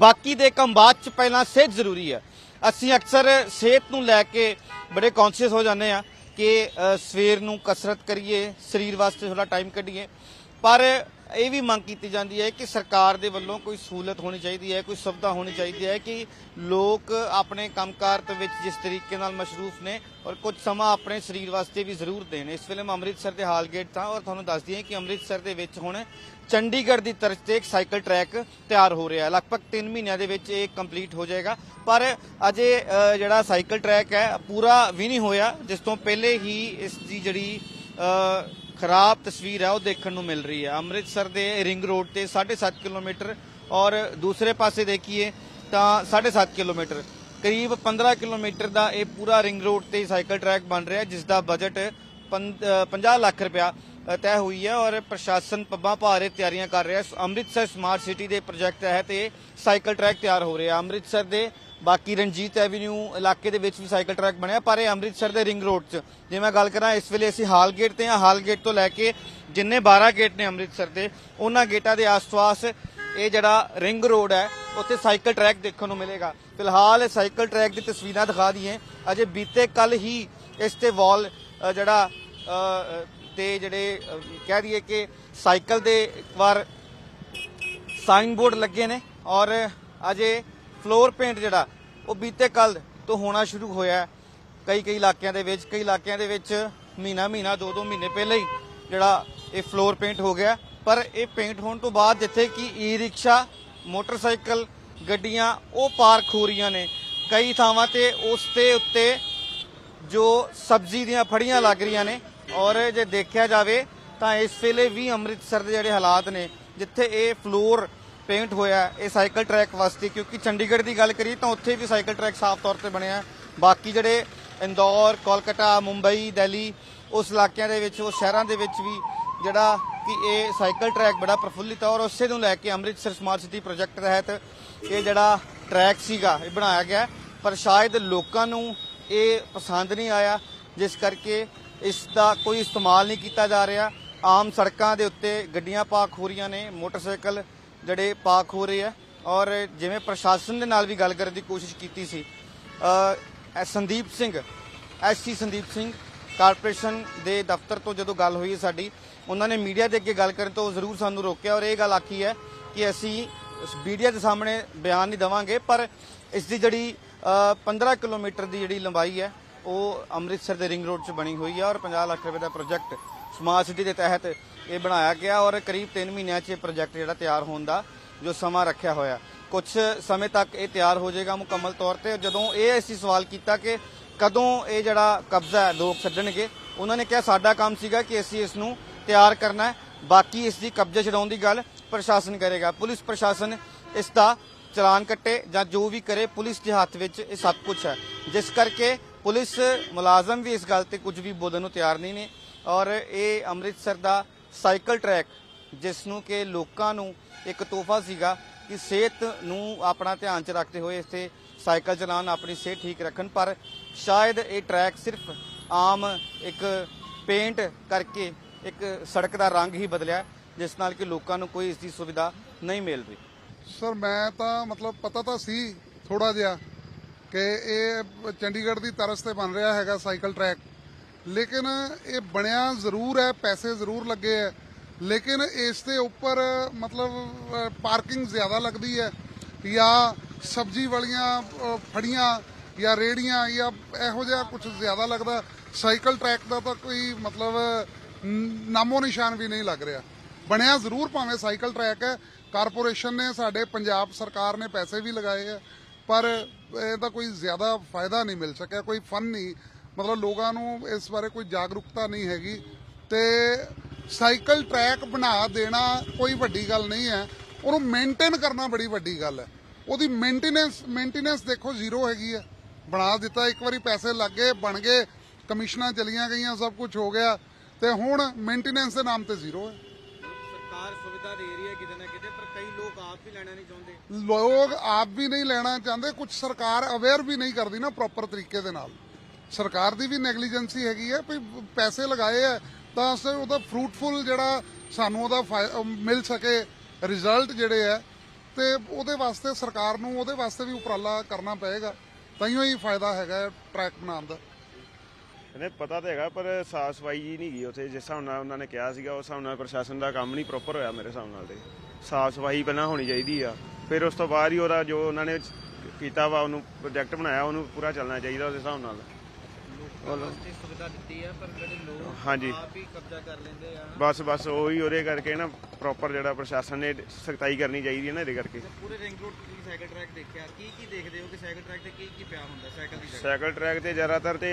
ਬਾਕੀ ਦੇ ਕੰਮ ਬਾਅਦ ਚ ਪਹਿਲਾਂ ਸਿਹਤ ਜ਼ਰੂਰੀ ਹੈ। ਅਸੀਂ ਅਕਸਰ ਸਿਹਤ ਨੂੰ ਲੈ ਕੇ ਬੜੇ ਕੌਨਸ਼ੀਅਸ ਹੋ ਜਾਂਦੇ ਆ ਕਿ ਸਵੇਰ ਨੂੰ ਕਸਰਤ ਕਰੀਏ, ਸਰੀਰ ਵਾਸਤੇ ਥੋੜਾ ਟਾਈਮ ਕੱਢੀਏ। ਪਰ ਇਹ ਵੀ ਮੰਗ ਕੀਤੀ ਜਾਂਦੀ ਹੈ ਕਿ ਸਰਕਾਰ ਦੇ ਵੱਲੋਂ ਕੋਈ ਸਹੂਲਤ ਹੋਣੀ ਚਾਹੀਦੀ ਹੈ, ਕੋਈ ਸੁਵਿਧਾ ਹੋਣੀ ਚਾਹੀਦੀ ਹੈ ਕਿ ਲੋਕ ਆਪਣੇ ਕੰਮਕਾਰ ਦੇ ਵਿੱਚ ਜਿਸ ਤਰੀਕੇ ਨਾਲ ਮਸ਼ਰੂਫ ਨੇ ਔਰ ਕੁਝ ਸਮਾਂ ਆਪਣੇ ਸਰੀਰ ਵਾਸਤੇ ਵੀ ਜ਼ਰੂਰ ਦੇਣ। ਇਸ ਵੇਲੇ ਮੈਂ ਅੰਮ੍ਰਿਤਸਰ ਦੇ ਹਾਲਗੇਟ ਤਾਂ ਔਰ ਤੁਹਾਨੂੰ ਦੱਸ ਦਈਏ ਕਿ ਅੰਮ੍ਰਿਤਸਰ ਦੇ ਵਿੱਚ ਹੁਣ ਚੰਡੀਗੜ੍ਹ ਦੀ ਤਰਜ਼ ਤੇ ਇੱਕ ਸਾਈਕਲ ਟਰੈਕ ਤਿਆਰ ਹੋ ਰਿਹਾ ਹੈ। ਲਗਭਗ 3 ਮਹੀਨਿਆਂ ਦੇ ਵਿੱਚ ਇਹ ਕੰਪਲੀਟ ਹੋ ਜਾਏਗਾ। ਪਰ ਅਜੇ ਜਿਹੜਾ ਸਾਈਕਲ ਟਰੈਕ ਹੈ, ਪੂਰਾ ਵੀ ਨਹੀਂ ਹੋਇਆ, ਜਿਸ ਤੋਂ ਪਹਿਲੇ ਹੀ ਇਸ ਦੀ ਜਿਹੜੀ ਖਰਾਬ ਤਸਵੀਰ ਹੈ, ਉਹ ਦੇਖਣ ਨੂੰ ਮਿਲ ਰਹੀ ਹੈ। ਅੰਮ੍ਰਿਤਸਰ ਦੇ ਰਿੰਗ ਰੋਡ ਤੇ 7.5 ਕਿਲੋਮੀਟਰ ਔਰ ਦੂਸਰੇ ਪਾਸੇ ਦੇਖੀਏ ਤਾਂ 7.5 ਕਿਲੋਮੀਟਰ। ਕਰੀਬ 15 ਕਿਲੋਮੀਟਰ ਦਾ ਇਹ ਪੂਰਾ ਰਿੰਗ ਰੋਡ ਤੇ ਸਾਈਕਲ ਟਰੈਕ ਬਣ ਰਿਹਾ, ਜਿਸ ਦਾ ਬਜਟ 50 ਲੱਖ ਰੁਪਇਆ। ਤੈਅ ਹੋਈ ਹੈ ਔਰ ਪ੍ਰਸ਼ਾਸਨ ਪੱਬਾਂ ਭਾਰੇ ਤਿਆਰੀਆਂ ਕਰ ਰਿਹਾ ਹੈ। ਅੰਮ੍ਰਿਤਸਰ ਸਮਾਰਟ ਸਿਟੀ ਦੇ ਪ੍ਰੋਜੈਕਟ ਤਹਿਤ ਇਹ ਸਾਈਕਲ ਟਰੈਕ ਤਿਆਰ ਹੋ ਰਿਹਾ ਅੰਮ੍ਰਿਤਸਰ ਦੇ ਬਾਕੀ ਰਣਜੀਤ ਐਵੀਨਿਊ ਇਲਾਕੇ ਦੇ ਵਿੱਚ ਵੀ ਸਾਈਕਲ ਟਰੈਕ ਬਣਿਆ ਪਰ ਇਹ ਅੰਮ੍ਰਿਤਸਰ ਦੇ ਰਿੰਗ ਰੋਡ 'ਚ। ਜੇ ਮੈਂ ਗੱਲ ਕਰਾਂ, ਇਸ ਵੇਲੇ ਅਸੀਂ ਹਾਲ ਗੇਟ ਤੇ ਹਾਂ। ਹਾਲ ਗੇਟ ਤੋਂ ਲੈ ਕੇ ਜਿੰਨੇ 12 ਗੇਟ ਨੇ ਅੰਮ੍ਰਿਤਸਰ ਦੇ, ਉਹਨਾਂ ਗੇਟਾਂ ਦੇ ਆਸ-ਪਾਸ ਇਹ ਜਿਹੜਾ ਰਿੰਗ ਰੋਡ ਹੈ, ਉੱਥੇ ਸਾਈਕਲ ਟਰੈਕ ਦੇਖਣ ਨੂੰ ਮਿਲੇਗਾ। ਫਿਲਹਾਲ ਇਹ ਸਾਈਕਲ ਟਰੈਕ ਦੀ ਤਸਵੀਰਾਂ ਦਿਖਾ ਦਈਏ। ਅਜੇ ਬੀਤੇ ਕੱਲ ਹੀ ਇਸ ਤੇ ਵਾਲ ਜਿਹੜਾ ਤੇ ਜਿਹੜੇ ਕਹਿ ਦਈਏ ਕਿ ਸਾਈਕਲ ਦੇ ਇੱਕ ਵਾਰ ਸਾਈਨ ਬੋਰਡ ਲੱਗੇ ਨੇ ਔਰ ਅਜੇ ਫਲੋਰ ਪੇਂਟ ਜਿਹੜਾ, ਉਹ ਬੀਤੇ ਕੱਲ ਤੋਂ ਹੋਣਾ ਸ਼ੁਰੂ ਹੋਇਆ ਕਈ ਕਈ ਇਲਾਕਿਆਂ ਦੇ ਵਿੱਚ, ਕਈ ਇਲਾਕਿਆਂ ਦੇ ਵਿੱਚ ਮਹੀਨਾ ਮਹੀਨਾ, ਦੋ ਦੋ ਮਹੀਨੇ ਪਹਿਲਾਂ ਹੀ ਜਿਹੜਾ ਇਹ ਫਲੋਰ ਪੇਂਟ ਹੋ ਗਿਆ। ਪਰ ਇਹ ਪੇਂਟ ਹੋਣ ਤੋਂ ਬਾਅਦ ਜਿੱਥੇ ਕਿ ਈ ਰਿਕਸ਼ਾ ਮੋਟਰਸਾਈਕਲ, ਗੱਡੀਆਂ, ਉਹ ਪਾਰਕ ਹੋ ਰਹੀਆਂ ਨੇ। ਕਈ ਥਾਵਾਂ ਤੇ ਉਸ ਦੇ ਉੱਤੇ ਜੋ ਸਬਜ਼ੀ ਦੀਆਂ ਫੜੀਆਂ ਲੱਗ ਰਹੀਆਂ ਨੇ ਔਰ ਜੇ ਦੇਖਿਆ ਜਾਵੇ ਤਾਂ ਇਸ ਵੇਲੇ ਵੀ ਅੰਮ੍ਰਿਤਸਰ ਦੇ ਜਿਹੜੇ ਹਾਲਾਤ ਨੇ, ਜਿੱਥੇ ਇਹ ਫਲੋਰ ਪੇਂਟ ਹੋਇਆ, ਇਹ ਸਾਈਕਲ ਟਰੈਕ ਵਾਸਤੇ, ਕਿਉਂਕਿ ਚੰਡੀਗੜ੍ਹ ਦੀ ਗੱਲ ਕਰੀਏ ਤਾਂ ਉੱਥੇ ਵੀ ਸਾਈਕਲ ਟਰੈਕ ਸਾਫ਼ ਤੌਰ ਤੇ ਬਣਿਆ। ਬਾਕੀ ਜਿਹੜੇ ਇੰਦੌਰ, ਕੋਲਕਾਤਾ, ਮੁੰਬਈ, ਦਿੱਲੀ, ਉਸ ਇਲਾਕਿਆਂ ਦੇ ਵਿੱਚ, ਉਸ ਸ਼ਹਿਰਾਂ ਦੇ ਵਿੱਚ ਵੀ ਜਿਹੜਾ ਕਿ ਇਹ ਸਾਈਕਲ ਟਰੈਕ ਬੜਾ ਪ੍ਰਫੁੱਲਿਤ ਹੈ ਔਰ ਉਸੇ ਨੂੰ ਲੈ ਕੇ ਅੰਮ੍ਰਿਤਸਰ ਸਮਾਰਟ ਸਿਟੀ ਪ੍ਰੋਜੈਕਟ ਤਹਿਤ ਇਹ ਜਿਹੜਾ ਟਰੈਕ ਸੀਗਾ, ਇਹ ਬਣਾਇਆ ਗਿਆ। ਪਰ ਸ਼ਾਇਦ ਲੋਕਾਂ ਨੂੰ ਇਹ ਪਸੰਦ ਨਹੀਂ ਆਇਆ, ਜਿਸ ਕਰਕੇ ਇਸ ਦਾ ਕੋਈ ਇਸਤੇਮਾਲ ਨਹੀਂ ਕੀਤਾ ਜਾ ਰਿਹਾ। ਆਮ ਸੜਕਾਂ ਦੇ ਉੱਤੇ ਗੱਡੀਆਂ ਪਾਰਕ ਹੋ ਰਹੀਆਂ ਨੇ ਮੋਟਰਸਾਈਕਲ ਜਿਹੜੇ ਪਾਰਕ ਹੋ ਰਹੇ ਆ। ਔਰ ਜਿਵੇਂ ਪ੍ਰਸ਼ਾਸਨ ਦੇ ਨਾਲ ਵੀ ਗੱਲ ਕਰਨ ਦੀ ਕੋਸ਼ਿਸ਼ ਕੀਤੀ ਸੀ ਸੰਦੀਪ ਸਿੰਘ ਐਸਸੀ ਸੰਦੀਪ ਸਿੰਘ ਕਾਰਪੋਰੇਸ਼ਨ ਦੇ ਦਫ਼ਤਰ ਤੋਂ ਜਦੋਂ ਗੱਲ ਹੋਈ ਸਾਡੀ ਉਹਨਾਂ ਨੇ ਮੀਡੀਆ ਦੇ ਅੱਗੇ ਗੱਲ ਕਰਨ ਤੋਂ ਜ਼ਰੂਰ ਸਾਨੂੰ ਰੋਕਿਆ ਔਰ ਇਹ ਗੱਲ ਆਖੀ ਹੈ ਕਿ ਅਸੀਂ ਮੀਡੀਆ ਦੇ ਸਾਹਮਣੇ ਬਿਆਨ ਨਹੀਂ ਦਵਾਂਗੇ ਪਰ ਇਸ ਦੀ ਜਿਹੜੀ ਅ, 15 ਕਿਲੋਮੀਟਰ ਦੀ ਜਿਹੜੀ ਲੰਬਾਈ ਹੈ ਉਹ ਅੰਮ੍ਰਿਤਸਰ ਦੇ ਰਿੰਗ ਰੋਡ 'ਚ ਬਣੀ ਹੋਈ ਹੈ ਔਰ 50 ਲੱਖ ਰੁਪਏ ਦਾ ਪ੍ਰੋਜੈਕਟ ਸਮਾਰਟ ਸਿਟੀ ਦੇ ਤਹਿਤ ਇਹ ਬਣਾਇਆ ਗਿਆ ਔਰ ਕਰੀਬ 3 ਮਹੀਨਿਆਂ 'ਚ ਇਹ ਪ੍ਰੋਜੈਕਟ ਜਿਹੜਾ ਤਿਆਰ ਹੋਣ ਦਾ ਜੋ ਸਮਾਂ ਰੱਖਿਆ ਹੋਇਆ। ਕੁਝ ਸਮੇਂ ਤੱਕ ਇਹ ਤਿਆਰ ਹੋ ਜਾਏਗਾ ਮੁਕੰਮਲ ਤੌਰ ਤੇ ਜਦੋਂ ਇਹ ਅਸੀਂ ਸਵਾਲ ਕੀਤਾ ਕਿ ਕਦੋਂ ਇਹ ਜਿਹੜਾ ਕਬਜ਼ਾ ਹੈ, ਲੋਕ ਛੱਡਣਗੇ ਉਹਨਾਂ ਨੇ ਕਿਹਾ ਸਾਡਾ ਕੰਮ ਸੀਗਾ ਕਿ ਅਸੀਂ ਇਸ ਨੂੰ ਤਿਆਰ ਕਰਨਾ ਹੈ, ਬਾਕੀ ਇਸ ਦੀ ਕਬਜ਼ੇ ਛਡਾਉਣ ਦੀ ਗੱਲ ਪ੍ਰਸ਼ਾਸਨ ਕਰੇਗਾ। ਪੁਲਿਸ ਪ੍ਰਸ਼ਾਸਨ ਇਸ ਦਾ ਚਲਾਨ ਕੱਟੇ ਜਾਂ ਜੋ ਵੀ ਕਰੇ, ਪੁਲਿਸ ਦੇ ਹੱਥ ਵਿੱਚ ਇਹ ਸਭ ਕੁਝ ਹੈ। ਜਿਸ ਕਰਕੇ ਪੁਲਿਸ ਮੁਲਾਜ਼ਮ ਵੀ ਇਸ ਗੱਲ ਤੇ ਕੁਝ ਵੀ ਬੋਲਣ ਨੂੰ ਤਿਆਰ ਨਹੀਂ ਨੇ ਔਰ ਇਹ ਅੰਮ੍ਰਿਤਸਰ ਦਾ ਸਾਈਕਲ ਟਰੈਕ, ਜਿਸ ਨੂੰ ਕਿ ਲੋਕਾਂ ਨੂੰ ਇੱਕ ਤੋਹਫਾ ਸੀਗਾ ਕਿ ਸਿਹਤ ਨੂੰ ਆਪਣਾ ਧਿਆਨ ਚ ਰੱਖਦੇ ਹੋਏ ਇੱਥੇ ਸਾਈਕਲ ਚਲਾਉਣ ਆਪਣੀ ਸਿਹਤ ਠੀਕ ਰੱਖਣ, ਪਰ ਸ਼ਾਇਦ ਇਹ ਟਰੈਕ ਸਿਰਫ ਆਮ ਇੱਕ ਪੇਂਟ ਕਰਕੇ ਇੱਕ ਸੜਕ ਦਾ ਰੰਗ ਹੀ ਬਦਲਿਆ, ਜਿਸ ਨਾਲ ਕਿ ਲੋਕਾਂ ਨੂੰ ਕੋਈ ਇਸ ਦੀ ਸੁਵਿਧਾ ਨਹੀਂ ਮਿਲ ਰਹੀ। ਸਰ, ਮੈਂ ਤਾਂ ਮਤਲਬ ਪਤਾ ਤਾਂ ਸੀ ਥੋੜਾ ਜਿਹਾ ਕਿ ਇਹ ਚੰਡੀਗੜ੍ਹ ਦੀ ਤਰਸ ਤੇ ਬਣ ਰਿਹਾ ਹੈਗਾ ਸਾਈਕਲ ਟਰੈਕ। ਲੇਕਿਨ ਇਹ ਬਣਿਆ ਜ਼ਰੂਰ ਹੈ, ਪੈਸੇ ਜ਼ਰੂਰ ਲੱਗੇ ਹੈ। ਲੇਕਿਨ ਇਸ ਦੇ ਉੱਪਰ ਮਤਲਬ ਪਾਰਕਿੰਗ ਜ਼ਿਆਦਾ ਲੱਗਦੀ ਹੈ। ਜਾਂ ਸਬਜ਼ੀ ਵਾਲੀਆਂ ਫੜੀਆਂ ਜਾਂ ਰੇੜੀਆਂ ਜਾਂ ਇਹੋ ਜਿਹਾ ਕੁਝ ਜ਼ਿਆਦਾ ਲੱਗਦਾ। ਸਾਈਕਲ ਟਰੈਕ ਦਾ ਤਾਂ ਕੋਈ ਮਤਲਬ ਨਾਮੋ ਨਿਸ਼ਾਨ ਵੀ ਨਹੀਂ ਲੱਗ ਰਿਹਾ। ਬਣਿਆ ਜ਼ਰੂਰ ਭਾਵੇਂ ਸਾਈਕਲ ਟਰੈਕ ਹੈ। ਕਾਰਪੋਰੇਸ਼ਨ ਨੇ ਸਾਡੇ ਪੰਜਾਬ ਸਰਕਾਰ ਨੇ ਪੈਸੇ ਵੀ ਲਗਾਏ ਆ ਪਰ ਇਹਦਾ ਕੋਈ ਜ਼ਿਆਦਾ ਫਾਇਦਾ ਨਹੀਂ ਮਿਲ ਸਕਿਆ, ਕੋਈ ਫਨ ਨਹੀਂ। ਮਤਲਬ ਲੋਕਾਂ ਨੂੰ ਇਸ ਬਾਰੇ ਕੋਈ ਜਾਗਰੂਕਤਾ ਨਹੀਂ ਹੈਗੀ ਤੇ ਸਾਈਕਲ ਟਰੈਕ ਬਣਾ ਦੇਣਾ ਕੋਈ ਵੱਡੀ ਗੱਲ ਨਹੀਂ ਹੈ। ਉਹਨੂੰ ਮੇਨਟੇਨ ਕਰਨਾ ਬੜੀ ਵੱਡੀ ਗੱਲ ਹੈ। ਉਹਦੀ ਮੇਨਟੇਨੈਂਸ ਮੇਨਟੇਨੈਂਸ ਦੇਖੋ ਜ਼ੀਰੋ ਹੈਗੀ ਹੈ। ਬਣਾ ਦਿੱਤਾ, ਇੱਕ ਵਾਰੀ ਪੈਸੇ ਲੱਗ ਗਏ, ਬਣ ਗਏ, ਕਮਿਸ਼ਨਾਂ ਚਲੀਆਂ ਗਈਆਂ, ਸਭ ਕੁਝ ਹੋ ਗਿਆ ਤੇ ਹੁਣ ਮੇਨਟੇਨੈਂਸ ਦੇ ਨਾਮ ਤੇ ਜ਼ੀਰੋ ਹੈ। ਕਈ ਲੋਕ ਆਪ ਵੀ ਲੈਣਾ ਨਹੀਂ ਚਾਹੁੰਦੇ। ਲੋਕ ਆਪ ਵੀ ਨਹੀਂ ਲੈਣਾ ਚਾਹੁੰਦੇ ਕੁਝ ਸਰਕਾਰ ਅਵੇਅਰ ਵੀ ਨਹੀਂ ਕਰਦੀ ਨਾ ਪ੍ਰੋਪਰ ਤਰੀਕੇ ਦੇ ਨਾਲ। ਸਰਕਾਰ ਦੀ ਵੀ ਨੈਗਲੀਜੈਂਸੀ ਹੈਗੀ ਹੈ ਵੀ ਪੈਸੇ ਲਗਾਏ ਆ ਤਾਂ ਅਸੀਂ ਉਹਦਾ ਫਰੂਟਫੁਲ ਜਿਹੜਾ ਸਾਨੂੰ ਉਹਦਾ ਮਿਲ ਸਕੇ ਰਿਜ਼ਲਟ ਜਿਹੜੇ ਆ ਤੇ ਉਹਦੇ ਵਾਸਤੇ ਸਰਕਾਰ ਨੂੰ ਉਹਦੇ ਵਾਸਤੇ ਵੀ ਉਪਰਾਲਾ ਕਰਨਾ ਪਏਗਾ ਤਾਈਓ ਹੀ ਫਾਇਦਾ ਹੈਗਾ ਟਰੈਕ ਬਣਾਉਣ ਦਾ। ਇਹਨੇ ਪਤਾ ਤਾਂ ਹੈਗਾ ਪਰ ਸਾਫ਼ ਸਫ਼ਾਈ ਜੀ ਨਹੀਂ ਗਈ ਉੱਥੇ ਜਿਸ ਹਿਸਾਬ ਨਾਲ ਉਹਨਾਂ ਨੇ ਕਿਹਾ ਸੀਗਾ ਉਸ ਹਿਸਾਬ ਨਾਲ ਪ੍ਰਸ਼ਾਸਨ ਦਾ ਕੰਮ ਨਹੀਂ ਪ੍ਰੋਪਰ ਹੋਇਆ ਮੇਰੇ ਹਿਸਾਬ ਨਾਲ ਤੇ। ਸਾਫ਼ ਸਫ਼ਾਈ ਪਹਿਲਾਂ ਹੋਣੀ ਚਾਹੀਦੀ ਆ। ਫਿਰ ਉਸ ਤੋਂ ਬਾਅਦ ਹੀ ਉਹਦਾ ਜੋ ਉਹਨਾਂ ਨੇ ਕੀਤਾ ਵਾ ਉਹਨੂੰ ਪ੍ਰੋਜੈਕਟ ਬਣਾਇਆ ਉਹਨੂੰ ਪੂਰਾ ਚੱਲਣਾ ਚਾਹੀਦਾ ਉਸ ਹਿਸਾਬ ਨਾਲ। ਤੇ ਸੁਵਿਧਾ ਦਿੱਤੀ ਹੈ ਪਰ ਜਿਹੜੇ ਲੋਕ ਹਾਂਜੀ। ਆਪ ਹੀ ਕਬਜ਼ਾ ਕਰ ਲੈਂਦੇ ਆ। ਬਸ ਬਸ ਉਹੀ ਉਹਦੇ ਕਰਕੇ ਨਾ ਪ੍ਰੋਪਰ ਜਿਹੜਾ ਪ੍ਰਸ਼ਾਸਨ ਨੇ ਸਖਤਾਈ ਕਰਨੀ ਚਾਹੀਦੀ ਹੈ ਨਾ ਇਹਦੇ ਕਰਕੇ। ਪੂਰੇ ਰਿੰਗ ਰੋਡ ਤੇ ਤੁਸੀਂ ਸਾਈਕਲ ਟਰੈਕ ਦੇਖਿਆ ਕੀ ਕੀ ਦੇਖਦੇ ਹੋ ਕਿ ਸਾਈਕਲ ਟਰੈਕ ਤੇ ਕੀ ਕੀ ਪਿਆ ਹੁੰਦਾ ਸਾਈਕਲ ਦੀ ਜਗ੍ਹਾ? ਸਾਈਕਲ ਟਰੈਕ ਤੇ ਜ਼ਿਆਦਾਤਰ ਤੇ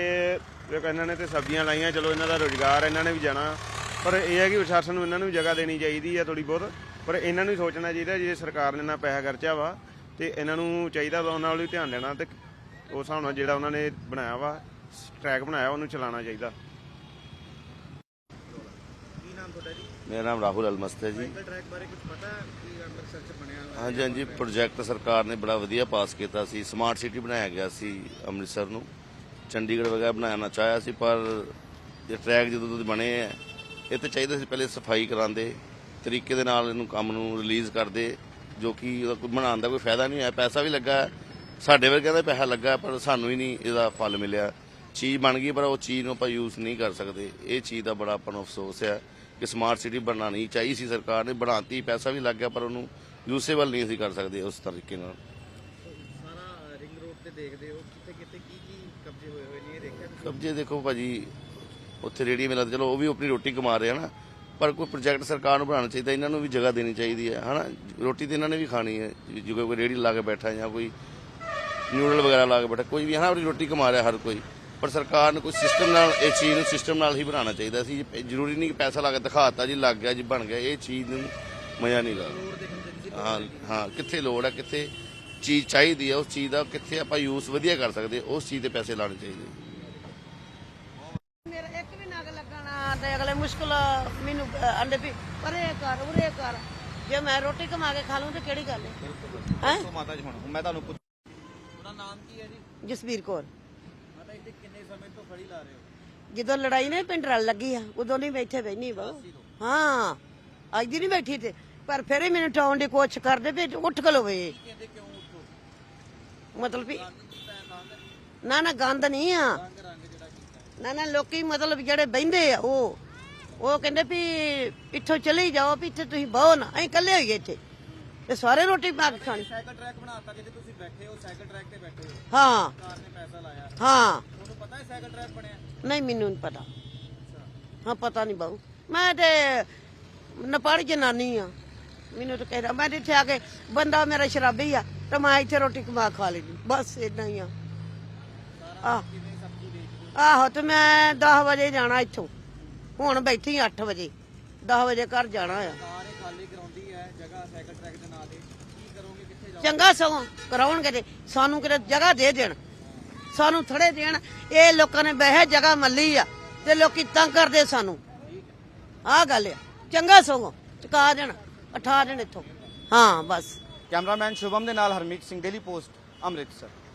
ਜੋ ਇਹਨਾਂ ਨੇ ਤੇ ਸਬਜ਼ੀਆਂ ਲਾਈਆਂ ਚਲੋ ਇਹਨਾਂ ਦਾ ਰੋਜ਼ਗਾਰ ਇਹਨਾਂ ਨੇ ਵੀ ਜਾਣਾ। ਪਰ ਇਹ ਹੈ ਕਿ ਪ੍ਰਸ਼ਾਸਨ ਨੂੰ ਇਹਨਾਂ ਨੂੰ ਵੀ ਜਗ੍ਹਾ ਦੇਣੀ ਚਾਹੀਦੀ ਹੈ ਥੋੜੀ ਬਹੁਤ। ਪਰ ਇਹਨਾਂ ਨੂੰ ਸੋਚਣਾ ਚਾਹੀਦਾ ਜੇ ਸਰਕਾਰ ਨੇ ਨਾ ਪੈਸਾ ਖਰਚਿਆ ਵਾ ਤੇ ਇਹਨਾਂ ਨੂੰ ਚਾਹੀਦਾ ਵਾ ਉਹਨਾਂ ਵੱਲ ਵੀ ਧਿਆਨ ਦੇਣਾ ਤੇ ਉਸ ਹਿਸਾਬ ਨਾਲ ਜਿਹੜਾ ਉਹਨਾਂ ਨੇ ਬਣਾਇਆ ਵਾ ਟਰੈਕ ਬਣਾਇਆ ਉਹਨੂੰ ਚਲਾਉਣਾ ਚਾਹੀਦਾ। ਕੀ ਨਾਮ ਤੁਹਾਡਾ ਜੀ? ਮੇਰਾ ਨਾਮ ਰਾਹੁਲ ਅਲਮਸਤ ਹੈ ਜੀ। ਸਾਈਕਲ ਟਰੈਕ ਬਾਰੇ ਕੁਝ ਪਤਾ ਕੀ ਅੰਮ੍ਰਿਤਸਰ ਚ ਬਣਿਆ ਹੋਇਆ ਹਾਂਜੀ ਹਾਂਜੀ ਪ੍ਰੋਜੈਕਟ ਸਰਕਾਰ ਨੇ ਬੜਾ ਵਧੀਆ ਪਾਸ ਕੀਤਾ ਸੀ। ਸਮਾਰਟ ਸਿਟੀ ਬਣਾਇਆ ਗਿਆ ਸੀ ਅੰਮ੍ਰਿਤਸਰ ਨੂੰ। ਚੰਡੀਗੜ੍ਹ ਵਗੈਰਾ ਬਣਾਉਣਾ ਚਾਹਿਆ ਸੀ ਪਰ ਇਹ ਟਰੈਕ ਜਦੋਂ ਤੋਂ ਬਣੇ ਆ ਇਹ ਤਾਂ ਚਾਹੀਦਾ ਸੀ ਪਹਿਲੇ ਸਫ਼ਾਈ ਕਰਾਉਂਦੇ। ਤਰੀਕੇ ਦੇ ਨਾਲ ਇਹਨੂੰ ਕੰਮ ਨੂੰ ਰਿਲੀਜ਼ ਕਰਦੇ ਜੋ ਕਿ ਉਹਦਾ ਕੋਈ ਬਣਾਉਣ ਦਾ ਕੋਈ ਫਾਇਦਾ ਨਹੀਂ ਹੋਇਆ। ਪੈਸਾ ਵੀ ਲੱਗਾ ਸਾਡੇ ਵਰਗਿਆਂ ਦਾ ਪੈਸਾ ਲੱਗਾ ਪਰ ਸਾਨੂੰ ਹੀ ਨਹੀਂ ਇਹਦਾ ਫਲ ਮਿਲਿਆ। ਚੀਜ਼ ਬਣ ਗਈ ਪਰ ਉਹ ਚੀਜ਼ ਨੂੰ ਆਪਾਂ ਯੂਜ਼ ਨਹੀਂ ਕਰ ਸਕਦੇ। ਇਹ ਚੀਜ਼ ਦਾ ਬੜਾ ਆਪਾਂ ਨੂੰ ਅਫਸੋਸ ਹੈ ਕਿ ਸਮਾਰਟ ਸਿਟੀ ਬਣਾਉਣੀ ਚਾਹੀ ਸੀ ਸਰਕਾਰ ਨੇ ਬਣਾਤੀ ਪੈਸਾ ਵੀ ਲੱਗ ਗਿਆ ਪਰ ਉਹਨੂੰ ਯੂਸੇਬਲ ਨਹੀਂ ਅਸੀਂ ਕਰ ਸਕਦੇ ਉਸ ਤਰੀਕੇ ਨਾਲ। ਸਾਰਾ ਰਿੰਗ ਰੋਡ ਤੇ ਦੇਖਦੇ ਹੋ ਕਿਤੇ ਕਿਤੇ ਕੀ ਕੀ ਕਬਜ਼ੇ ਹੋਏ ਹੋਏ ਨੇ ਇਹ ਦੇਖਿਆ? ਕਬਜੇ ਦੇਖੋ ਭਾਜੀ ਉੱਥੇ ਰੇੜੀ ਮਿਲਦਾ ਚਲੋ ਉਹ ਵੀ ਆਪਣੀ ਰੋਟੀ ਕਮਾ ਰਹੇ ਨਾ। ਪਰ ਕੋਈ ਪ੍ਰੋਜੈਕਟ ਸਰਕਾਰ ਨੂੰ ਬਣਾਉਣਾ ਚਾਹੀਦਾ, ਇਹਨਾਂ ਨੂੰ ਵੀ ਜਗ੍ਹਾ ਦੇਣੀ ਚਾਹੀਦੀ ਹੈ, ਹਨਾ? ਰੋਟੀ ਤੇ ਇਹਨਾਂ ਨੇ ਵੀ ਖਾਣੀ ਹੈ ਜੇ ਕੋਈ ਰੇੜੀ ਲਾ ਕੇ ਬੈਠਾ ਜਾਂ ਕੋਈ ਨਿਊਡਲ ਵਗੈਰਾ ਲਾ ਕੇ ਬੈਠਾ, ਕੋਈ ਵੀ, ਹਨਾ? ਆਪਣੀ ਰੋਟੀ ਕਮਾ ਰਿਹਾ ਹਰ ਕੋਈ। ਪਰ ਸਰਕਾਰ ਨੂੰ ਕੋਈ ਸਿਸਟਮ ਨਾਲ, ਇਹ ਚੀਜ਼ ਨੂੰ ਸਿਸਟਮ ਨਾਲ ਹੀ ਬਣਾਉਣਾ ਚਾਹੀਦਾ ਸੀ। ਜ਼ਰੂਰੀ ਨਹੀਂ ਕਿ ਪੈਸਾ ਲਾ ਕੇ ਦਿਖਾਤਾ ਜੀ, ਲੱਗ ਗਿਆ ਜੀ, ਬਣ ਗਿਆ। ਇਹ ਚੀਜ਼ ਨੂੰ ਮਜ਼ਾ ਨਹੀਂ ਲੱਗਦਾ। ਹਾਂ ਹਾਂ, ਕਿੱਥੇ ਲੋੜ ਹੈ, ਕਿੱਥੇ ਚੀਜ਼ ਚਾਹੀਦੀ ਹੈ, ਉਸ ਚੀਜ਼ ਦਾ ਕਿੱਥੇ ਆਪਾਂ ਯੂਜ਼ ਵਧੀਆ ਕਰ ਸਕਦੇ, ਉਸ ਚੀਜ਼ ਤੇ ਪੈਸੇ ਲਾਣੇ ਚਾਹੀਦੇ ਮੇਰਾ ਇੱਕ ਵੀ ਨਗ ਲੱਗਣਾ ਤੇ ਅਗਲੇ ਮੁਸ਼ਕਲ ਮੈਨੂੰ ਅੰਡੇ ਵੀ ਪਰੇ ਕਰ ਉਰੇ ਕਰ। ਜੇ ਮੈਂ ਰੋਟੀ ਕਮਾ ਕੇ ਖਾ ਲੂੰ ਤੇ ਕਿਹੜੀ ਗੱਲ ਹੈ? ਹੈਂ? ਸੋ ਮਾਤਾ ਜੀ ਹੁਣ ਮੈਂ ਤੁਹਾਨੂੰ ਪੁੱਛ ਤੁਹਾਡਾ ਨਾਮ ਕੀ ਹੈ ਜੀ? ਜਸਵੀਰ ਕੌਰ। ਮਾਤਾ ਇੱਥੇ ਕਿੰਨੇ ਸਮੇਂ ਤੋਂ ਫੜੀ ਲਾ ਰਹੇ ਹੋ? ਜਦੋਂ ਲੜਾਈ ਨੇ ਪਿੰਡ ਰਲ ਲੱਗੀ ਆ ਉਦੋਂ ਨਹੀਂ ਬੈਠੇ ਬੈਣੀ ਬਹੁ ਹਾਂ ਅੱਜ ਦੀ ਨਹੀਂ ਬੈਠੀ ਤੇ ਪਰ ਫਿਰ ਹੀ ਮੈਨੂੰ ਟਾਉਣ ਦੀ ਕੋਸ਼ਿਸ਼ ਕਰਦੇ ਵੀ ਉੱਠ ਕਹਿੰਦੇ ਕਿਉਂ ਉੱਠੋ? ਮਤਲਬ ਵੀ ਨਾ ਨਾ ਗੰਦ ਨਹੀਂ ਆ। ਰੰਗ ਰੰਗ ਜਿਹੜਾ ਕੀਤਾ ਨਾ ਨਾ ਲੋਕੀ ਮਤਲਬ ਜਿਹੜੇ ਬਹਿੰਦੇ ਆ ਉਹ ਉਹ ਕਹਿੰਦੇ ਵੀ ਇੱਥੋਂ ਚਲੇ ਜਾਓ ਵੀ ਇੱਥੇ ਤੁਸੀਂ ਬਹੁ ਨਾ ਅਸੀਂ ਇਕੱਲੇ ਹੋਈਏ ਇੱਥੇ। ਤੇ ਸਾਰੇ ਰੋਟੀ ਪਾ ਕੇ ਖਾਣੀ। ਸਾਈਕਲ ਟਰੈਕ ਬਣਾਤਾ ਜਿੱਥੇ ਤੁਸੀਂ ਬੈਠੇ ਹੋ ਸਾਈਕਲ ਟਰੈਕ ਤੇ ਬੈਠੇ ਹੋ? ਹਾਂ। ਸਰਕਾਰ ਨੇ ਪੈਸਾ ਲਾਇਆ। ਹਾਂ। ਤੁਹਾਨੂੰ ਪਤਾ ਹੈ ਸਾਈਕਲ ਟਰੈਕ ਬਣਿਆ? ਨਹੀਂ ਮੈਨੂੰ ਨਹੀਂ ਪਤਾ। ਹਾਂ ਪਤਾ ਨਹੀਂ ਬਾਊ। ਮੈਂ ਤੇ ਨਪੜ ਜਨਾਨੀ ਆ। ਮੈਨੂੰ ਤਾਂ ਕਹਿਦਾ ਮੈਂ ਤੇ ਇੱਥੇ ਆ ਕੇ ਬੰਦਾ ਮੇਰਾ ਸ਼ਰਾਬੀ ਆ ਤੇ ਮੈਂ ਇੱਥੇ ਰੋਟੀ ਕਮਾ ਖਾ ਲੈਂਦੀ। ਬਸ ਇਦਾਂ ਹੀ ਆ। ਆਹ। ਆਹੋ ਤੇ ਮੈਂ 10 ਵਜੇ ਜਾਣਾ ਇੱਥੋਂ। ਹੁਣ ਬੈਠੀ 8 ਵਜੇ 10 ਵਜੇ ਘਰ ਜਾਣਾ ਆ। ਸਾਰੇ ਖਾਲੀ ਕਰਾਉਂਦੀ ਹੈ ਜਗ੍ਹਾ ਸਾਈਕਲ ਟਰੈਕ ਦੇ ਨਾਂ ਤੇ ਕੀ ਕਰੋਗੇ ਕਿੱਥੇ ਜਾਓ ਚੰਗਾ ਸਗੋਂ ਕਰਾਉਣਗੇ ਤੇ ਸਾਨੂੰ ਕਿਤੇ ਜਗ੍ਹਾ ਦੇ ਦੇਣ ਸਾਨੂੰ ਥੜੇ ਦੇਣ। ਇਹ ਲੋਕਾਂ ਨੇ ਬਹਿ ਜਗ੍ਹਾ ਮੱਲੀ ਆ ਤੇ ਲੋਕੀ ਤੰਗ ਕਰਦੇ ਸਾਨੂੰ। ਆਹ ਗੱਲ ਆ। ਚੰਗਾ ਸਗੋਂ ਚੁਕਾ ਦੇਣ ਉਠਾ ਦੇਣ ਇੱਥੋਂ। ਹਾਂ ਬਸ। ਕੈਮਰਾਮੈਨ ਸ਼ੁਭਮ ਦੇ ਨਾਲ ਹਰਮੀਤ ਸਿੰਘ ਡੇਲੀ ਪੋਸਟ ਅੰਮ੍ਰਿਤਸਰ।